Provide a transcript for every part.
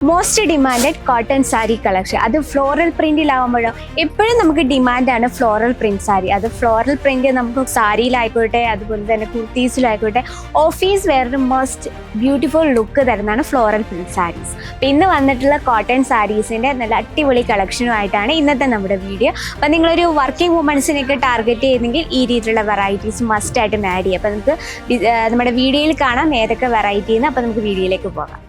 Most demanded cotton sari collection അത് floral പ്രിന്റിലാവുമ്പോഴോ എപ്പോഴും നമുക്ക് ഡിമാൻഡാണ് ഫ്ലോറൽ പ്രിന്റ് സാരി അത് ഫ്ലോറൽ പ്രിന്റ് നമുക്ക് സാരിയിലായിക്കോട്ടെ അതുപോലെ തന്നെ കുർത്തീസിലായിക്കോട്ടെ ഓഫീസ് വേറൊരു മോസ്റ്റ് ബ്യൂട്ടിഫുൾ ലുക്ക് തരുന്നതാണ് ഫ്ലോറൽ പ്രിന്റ് സാരീസ് അപ്പം ഇന്ന് വന്നിട്ടുള്ള കോട്ടൺ സാരീസിന്റെ നല്ല അടിപൊളി കളക്ഷനുമായിട്ടാണ് ഇന്നത്തെ നമ്മുടെ വീഡിയോ അപ്പം നിങ്ങളൊരു വർക്കിംഗ് വുമൻസിനൊക്കെ ടാർഗറ്റ് ചെയ്യുന്നെങ്കിൽ ഈ രീതിയിലുള്ള വെറൈറ്റീസ് മസ്റ്റ് ആയിട്ടും ആഡ് ചെയ്യുക അപ്പം നമുക്ക് നമ്മുടെ വീഡിയോയിൽ കാണാം ഏതൊക്കെ വെറൈറ്റി എന്ന് അപ്പം നമുക്ക് വീഡിയോയിലേക്ക് പോകാം.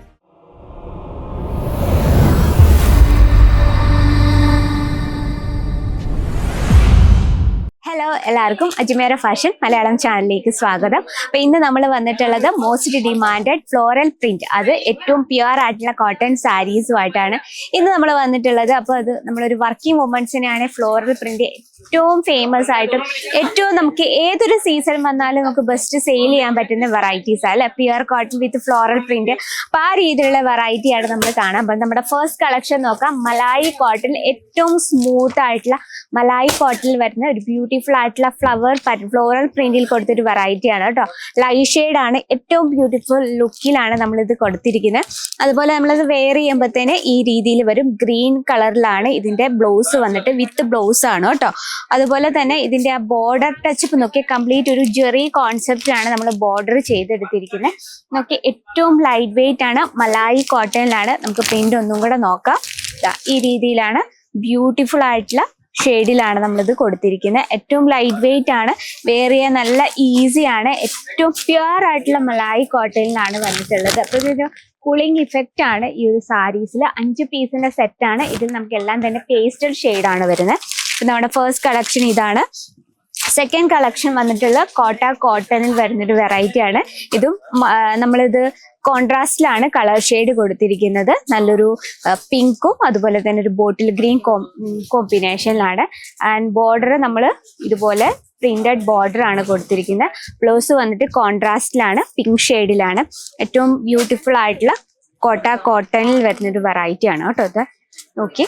ഹലോ എല്ലാവർക്കും അജ്മേര ഫാഷൻ മലയാളം ചാനലിലേക്ക് സ്വാഗതം. അപ്പൊ ഇന്ന് നമ്മൾ വന്നിട്ടുള്ളത് മോസ്റ്റ് ഡിമാൻഡഡ് ഫ്ലോറൽ പ്രിന്റ് അത് ഏറ്റവും പ്യുവർ ആയിട്ടുള്ള കോട്ടൺ സാരീസുമായിട്ടാണ് ഇന്ന് നമ്മൾ വന്നിട്ടുള്ളത് അപ്പോൾ അത് നമ്മളൊരു വർക്കിംഗ് വുമൻസിനെയാണ് ഫ്ലോറൽ പ്രിന്റ് ഏറ്റവും ഫേമസ് ആയിട്ടും ഏറ്റവും നമുക്ക് ഏതൊരു സീസൺ വന്നാലും നമുക്ക് ബെസ്റ്റ് സെയിൽ ചെയ്യാൻ പറ്റുന്ന വെറൈറ്റീസ് അല്ലെ? Pure cotton with floral print അപ്പൊ ആ രീതിയിലുള്ള വെറൈറ്റിയാണ് നമ്മൾ കാണാം അപ്പൊ നമ്മുടെ ഫസ്റ്റ് കളക്ഷൻ നോക്കാം. മലായി കോട്ടൺ ഏറ്റവും സ്മൂത്ത് ആയിട്ടുള്ള മലായി കോട്ടണിൽ വരുന്ന ഒരു ബ്യൂട്ടിഫുൾ ആയിട്ടുള്ള ഫ്ലവർ ഫ്ലോറൽ പ്രിന്റിൽ കൊടുത്തൊരു വെറൈറ്റി ആണ് കേട്ടോ. ലൈറ്റ് ആണ് ഏറ്റവും ബ്യൂട്ടിഫുൾ ലുക്കിലാണ് നമ്മൾ ഇത് കൊടുത്തിരിക്കുന്നത് അതുപോലെ നമ്മളത് വെയർ ചെയ്യുമ്പോഴത്തേന് ഈ രീതിയിൽ വരും ഗ്രീൻ കളറിലാണ് ഇതിന്റെ ബ്ലൗസ് വന്നിട്ട് വിത്ത് ബ്ലൗസ് ആണ് കേട്ടോ. അതുപോലെ തന്നെ ഇതിന്റെ ആ ബോർഡർ ടച്ച് നോക്കി കംപ്ലീറ്റ് ഒരു ജെറി കോൺസെപ്റ്റ് ആണ് നമ്മൾ ബോർഡർ ചെയ്തെടുത്തിരിക്കുന്നത് നോക്കി ഏറ്റവും ലൈറ്റ് വെയിറ്റ് ആണ് മലായി കോട്ടണിലാണ് നമുക്ക് പ്രിന്റ് ഒന്നും കൂടെ നോക്കാം. ഈ രീതിയിലാണ് ബ്യൂട്ടിഫുൾ ആയിട്ടുള്ള ഷെയ്ഡിലാണ് നമ്മളിത് കൊടുത്തിരിക്കുന്നത്. ഏറ്റവും ലൈറ്റ് വെയിറ്റ് ആണ്. ചെയ്യാൻ നല്ല ഈസിയാണ് ആണ്. ഏറ്റവും പ്യുവർ ആയിട്ടുള്ള മലായി കോട്ടണിലാണ് വന്നിട്ടുള്ളത്. അപ്പോൾ ഇതൊരു കൂളിംഗ് ഇഫക്റ്റ് ആണ് ഈ ഒരു സാരീസിൽ അഞ്ച് പീസിന്റെ സെറ്റ് ആണ്. ഇതിൽ നമുക്ക് എല്ലാം തന്നെ പേസ്റ്റൽ ഷെയ്ഡാണ് വരുന്നത്. നമ്മുടെ ഫസ്റ്റ് കളക്ഷൻ ഇതാണ്. സെക്കൻഡ് കളക്ഷൻ വന്നിട്ടുള്ള കോട്ട കോട്ടണിൽ വരുന്നൊരു വെറൈറ്റി ആണ്. ഇതും നമ്മളിത് കോൺട്രാസ്റ്റിലാണ് കളർ ഷെയ്ഡ് കൊടുത്തിരിക്കുന്നത്. നല്ലൊരു പിങ്കും അതുപോലെ തന്നെ ഒരു ബോട്ടിൽ ഗ്രീൻ കോമ്പിനേഷനിലാണ് ആൻഡ് ബോർഡർ നമ്മൾ ഇതുപോലെ പ്രിന്റഡ് ബോർഡർ ആണ് കൊടുത്തിരിക്കുന്നത്. ബ്ലൗസ് വന്നിട്ട് കോൺട്രാസ്റ്റിലാണ് പിങ്ക് ഷെയ്ഡിലാണ് ഏറ്റവും ബ്യൂട്ടിഫുൾ ആയിട്ടുള്ള കോട്ട കോട്ടണിൽ വരുന്നൊരു വെറൈറ്റി ആണ് കേട്ടോ നോക്കി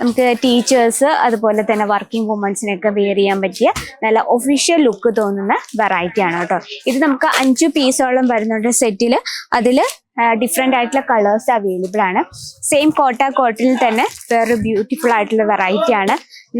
നമുക്ക് ടീച്ചേഴ്സ് അതുപോലെ തന്നെ വർക്കിംഗ് വുമൻസിനൊക്കെ വെയർ ചെയ്യാൻ പറ്റിയ നല്ല ഒഫീഷ്യൽ ലുക്ക് തോന്നുന്ന വെറൈറ്റി ആണ് കേട്ടോ. ഇത് നമുക്ക് അഞ്ച് പീസോളം വരുന്നുണ്ട് സെറ്റിൽ അതിൽ ഡിഫറെന്റ് ആയിട്ടുള്ള കളേഴ്സ് അവൈലബിൾ ആണ്. സെയിം കോട്ട കോട്ടിൽ തന്നെ വേറൊരു ബ്യൂട്ടിഫുൾ ആയിട്ടുള്ള വെറൈറ്റി ആണ്.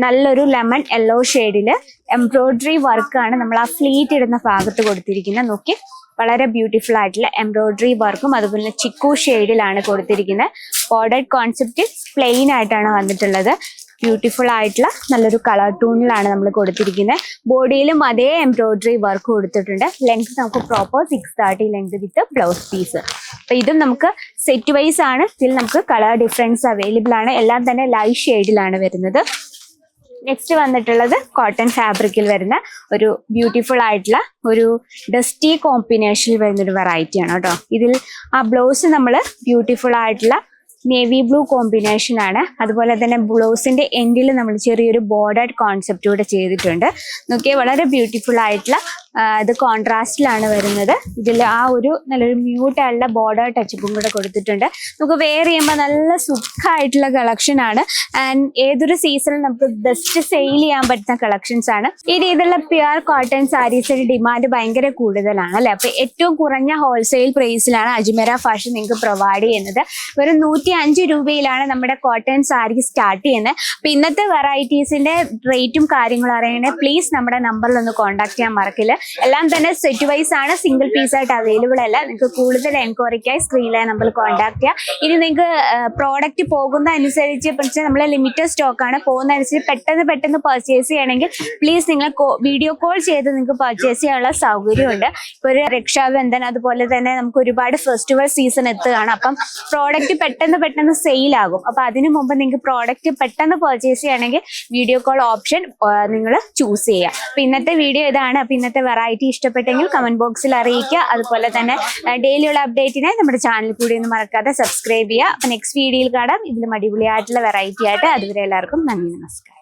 നല്ലൊരു ലെമൺ യെല്ലോ ഷെയ്ഡിൽ എംബ്രോയിഡറി വർക്കാണ് നമ്മൾ ആ ഫ്ലീറ്റ് ഇടുന്ന ഭാഗത്ത് കൊടുത്തിരിക്കുന്നത്. നോക്കി വളരെ ബ്യൂട്ടിഫുൾ ആയിട്ടുള്ള എംബ്രോയിഡറി വർക്കും അതുപോലെ ചിക്കു ഷെയ്ഡിലാണ് കൊടുത്തിരിക്കുന്നത്. ബോർഡഡ് കോൺസെപ്റ്റ് പ്ലെയിൻ ആയിട്ടാണ് വന്നിട്ടുള്ളത്. ബ്യൂട്ടിഫുൾ ആയിട്ടുള്ള നല്ലൊരു കളർ ടൂണിലാണ് നമ്മൾ കൊടുത്തിരിക്കുന്നത്. ബോഡിയിലും അതേ എംബ്രോയിഡറി വർക്ക് കൊടുത്തിട്ടുണ്ട്. ലെങ്ത് നമുക്ക് proper six thirty length with blouse piece അപ്പൊ ഇതും നമുക്ക് സെറ്റ് വൈസ് ആണ്. ഇതിൽ നമുക്ക് കളർ ഡിഫറൻസ് അവൈലബിൾ ആണ്. എല്ലാം തന്നെ ലൈറ്റ് ഷെയ്ഡിലാണ് വരുന്നത്. നെക്സ്റ്റ് വന്നിട്ടുള്ളത് കോട്ടൺ ഫാബ്രിക്കിൽ വരുന്ന ഒരു ബ്യൂട്ടിഫുൾ ആയിട്ടുള്ള ഒരു ഡസ്റ്റി കോമ്പിനേഷനിൽ വരുന്ന ഒരു വെറൈറ്റി ആണ് കേട്ടോ. ഇതിൽ ആ ബ്ലൗസ് നമ്മൾ ബ്യൂട്ടിഫുൾ ആയിട്ടുള്ള നേവി ബ്ലൂ കോമ്പിനേഷൻ ആണ്. അതുപോലെ തന്നെ ബ്ലൗസിന്റെ എൻഡിൽ നമ്മൾ ചെറിയൊരു ബോർഡർ കോൺസെപ്റ്റ് കൂടെ ചെയ്തിട്ടുണ്ട്. നോക്കിയാൽ വളരെ ബ്യൂട്ടിഫുൾ ആയിട്ടുള്ള ഇത് കോൺട്രാസ്റ്റിലാണ് വരുന്നത്. ഇതിൽ ആ ഒരു നല്ലൊരു മ്യൂട്ട് ആയിട്ടുള്ള ബോർഡർ ടച്ചപ്പും കൂടെ കൊടുത്തിട്ടുണ്ട്. നമുക്ക് വെയർ ചെയ്യുമ്പോൾ നല്ല സുഖമായിട്ടുള്ള കളക്ഷൻ ആണ്. ആൻഡ് ഏതൊരു സീസണിൽ നമുക്ക് ബെസ്റ്റ് സെയിൽ ചെയ്യാൻ പറ്റുന്ന കളക്ഷൻസ് ആണ്. ഈ രീതിയിലുള്ള പ്യുവർ കോട്ടൺ സാരീസിന്റെ ഡിമാൻഡ് ഭയങ്കര കൂടുതലാണ് അല്ലെ? അപ്പൊ ഏറ്റവും കുറഞ്ഞ ഹോൾസെയിൽ പ്രൈസിലാണ് അജ്മേര ഫാഷൻ നിങ്ങൾക്ക് പ്രൊവൈഡ് ചെയ്യുന്നത്. വെറും നൂറ്റി അഞ്ച് രൂപയിലാണ് നമ്മുടെ കോട്ടൺ സാരി സ്റ്റാർട്ട് ചെയ്യുന്നത്. അപ്പൊ ഇന്നത്തെ വെറൈറ്റീസിന്റെ റേറ്റും കാര്യങ്ങളും അറിയണേ പ്ലീസ് നമ്മുടെ നമ്പറിൽ ഒന്ന് കോൺടാക്ട് ചെയ്യാൻ മറക്കില്ല എല്ലാം തന്നെ സെറ്റ് വൈസ് ആണ്. സിംഗിൾ പീസ് ആയിട്ട് അവൈലബിൾ അല്ല. നിങ്ങൾക്ക് കൂടുതൽ എൻക്വയറിക്കായി സ്ക്രീനിലെ നമ്മൾ കോൺടാക്ട് ചെയ്യാം. ഇനി നിങ്ങൾക്ക് പ്രോഡക്റ്റ് പോകുന്ന അനുസരിച്ച് നമ്മളെ ലിമിറ്റഡ് സ്റ്റോക്ക് ആണ്. പോകുന്ന അനുസരിച്ച് പെട്ടെന്ന് പെട്ടെന്ന് പർച്ചേസ് ചെയ്യണമെങ്കിൽ പ്ലീസ് നിങ്ങൾ വീഡിയോ കോൾ ചെയ്ത് നിങ്ങൾക്ക് പർച്ചേസ് ചെയ്യാനുള്ള സൗകര്യമുണ്ട്. ഇപ്പോൾ ഒരു രക്ഷാബന്ധൻ അതുപോലെ തന്നെ നമുക്ക് ഒരുപാട് ഫെസ്റ്റിവൽ സീസൺ എത്തുകയാണ്. അപ്പം പ്രോഡക്റ്റ് പെട്ടെന്ന് പെട്ടെന്ന് സെയിൽ ആകും. അപ്പൊ അതിനു മുമ്പ് നിങ്ങൾക്ക് പ്രോഡക്റ്റ് പെട്ടെന്ന് പർച്ചേസ് ചെയ്യണമെങ്കിൽ വീഡിയോ കോൾ ഓപ്ഷൻ നിങ്ങൾ ചൂസ് ചെയ്യുക അപ്പൊ ഇന്നത്തെ വീഡിയോ ഇതാണ്. അപ്പൊ ഇന്നത്തെ വെറൈറ്റി ഇഷ്ടപ്പെട്ടെങ്കിൽ കമന്റ് ബോക്സിൽ അറിയിക്കുക. അതുപോലെ തന്നെ ഡെയിലിയുള്ള അപ്ഡേറ്റിനായി നമ്മുടെ ചാനൽ കൂടി ഒന്നും മറക്കാതെ സബ്സ്ക്രൈബ് ചെയ്യുക. അപ്പൊ നെക്സ്റ്റ് വീഡിയോയിൽ കാണാം. ഇതിലും അടിപൊളിയായിട്ടുള്ള വെറൈറ്റി ആയിട്ട്. അതുവരെ എല്ലാവർക്കും നന്ദി നമസ്കാരം.